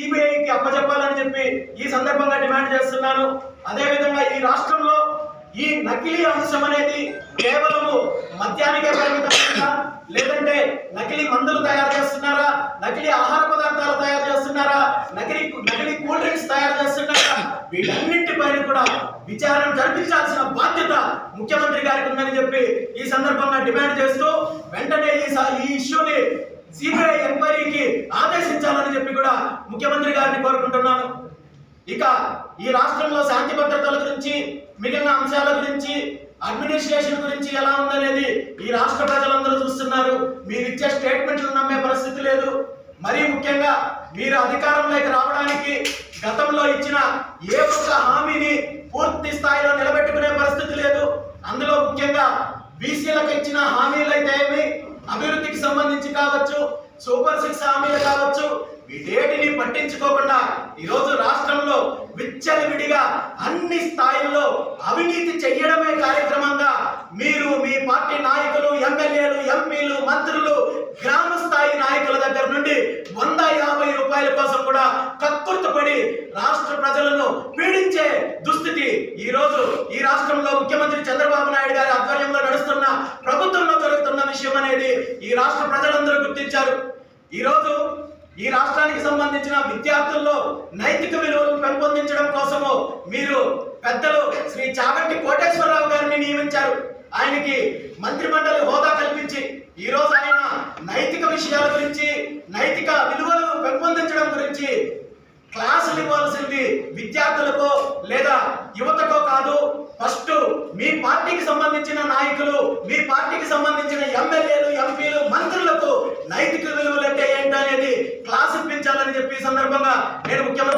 సిబిఐకి అప్పచెప్పాలని చెప్పి ఈ సందర్భంగా డిమాండ్ చేస్తున్నాను. అదేవిధంగా ఈ రాష్ట్రంలో ఈ నకిలీ అంశం అనేది కేవలము మద్యానికే పరిమితమైందా లేదంటే నకిలీ మందులు తయారు చేస్తున్నారా? నకిలీ ఆహార పదార్థాలు తయారు చేస్తున్నారా? నకిలీ నకిలీ కూల్ డ్రింక్స్ తయారు చేస్తున్నారా? వీటన్నింటిపైన కూడా విచారణ జరిపించాల్సిన బాధ్యత ముఖ్యమంత్రి గారికి ఉందని చెప్పి ఈ సందర్భంగా డిమాండ్ చేస్తూ వెంటనే ఈ ఈ ఇష్యూని సిబిఐ ఎంక్వైరీకి ఆదేశించాలని చెప్పి కూడా ముఖ్యమంత్రి గారిని కోరుకుంటున్నాను. ఇక ఈ రాష్ట్రంలో శాంతి భద్రతల గురించి మిగిలిన అంశాల గురించి అడ్మినిస్ట్రేషన్ గురించి ఎలా ఉందనేది ఈ రాష్ట్ర ప్రజలందరూ చూస్తున్నారు. మీరు ఇచ్చే స్టేట్మెంట్లు నమ్మే పరిస్థితి లేదు. మరీ ముఖ్యంగా మీరు అధికారంలోకి రావడానికి గతంలో ఇచ్చిన ఏ ఒక్క హామీని పూర్తి స్థాయిలో నిలబెట్టుకునే పరిస్థితి లేదు. అందులో ముఖ్యంగా బీసీలకు ఇచ్చిన హామీలు అయితే ఏమి? అభివృద్ధికి సంబంధించి కావచ్చు సూపర్ సిక్స్ హామీలు కావచ్చు వీటేటిని పట్టించుకోకుండా ఈరోజు రాష్ట్రంలో విచ్చలవిడిగా అన్ని స్థాయిల్లో అవినీతి చెయ్యడమే కార్యక్రమంగా మీరు మీ పార్టీ నాయకులు ఎమ్మెల్యేలు ఎంపీలు మంత్రులు గ్రామ స్థాయి నాయకుల దగ్గర నుండి వంద యాభై రూపాయల కోసం కూడా కక్కుర్తుపడి రాష్ట్ర ప్రజలను పీడించే దుస్థితి ఈ రోజు ఈ రాష్ట్రంలో ముఖ్యమంత్రి చంద్రబాబు విషయం అనేది ఈ రాష్ట్ర ప్రజలందరూ గుర్తించారు. ఈ రోజు ఈ రాష్ట్రానికి సంబంధించిన విద్యార్థుల్లో నైతిక విలువలను పెంపొందించడం కోసము మీరు పెద్దలు శ్రీ చాగంటి కోటేశ్వరరావు గారిని నియమించారు. ఆయనకి మంత్రిమండలి హోదా కల్పించి ఈ రోజు ఆయన నైతిక విషయాల గురించి నైతిక విలువలను పెంపొందించడం గురించి క్లాసులు ఇవ్వాల్సింది విద్యార్థులకో లేదా యువతకో కాదు ఫస్ట్ మీ పార్టీకి సంబంధించిన నాయకులు మీ పార్టీకి సంబంధించిన ఎమ్మెల్యేలు ఎంపీలు మంత్రులకు నైతిక విలువలు అంటే ఏంటనేది క్లాస్ ఇప్పించాలని చెప్పి ఈ సందర్భంగా నేను ముఖ్యమంత్రి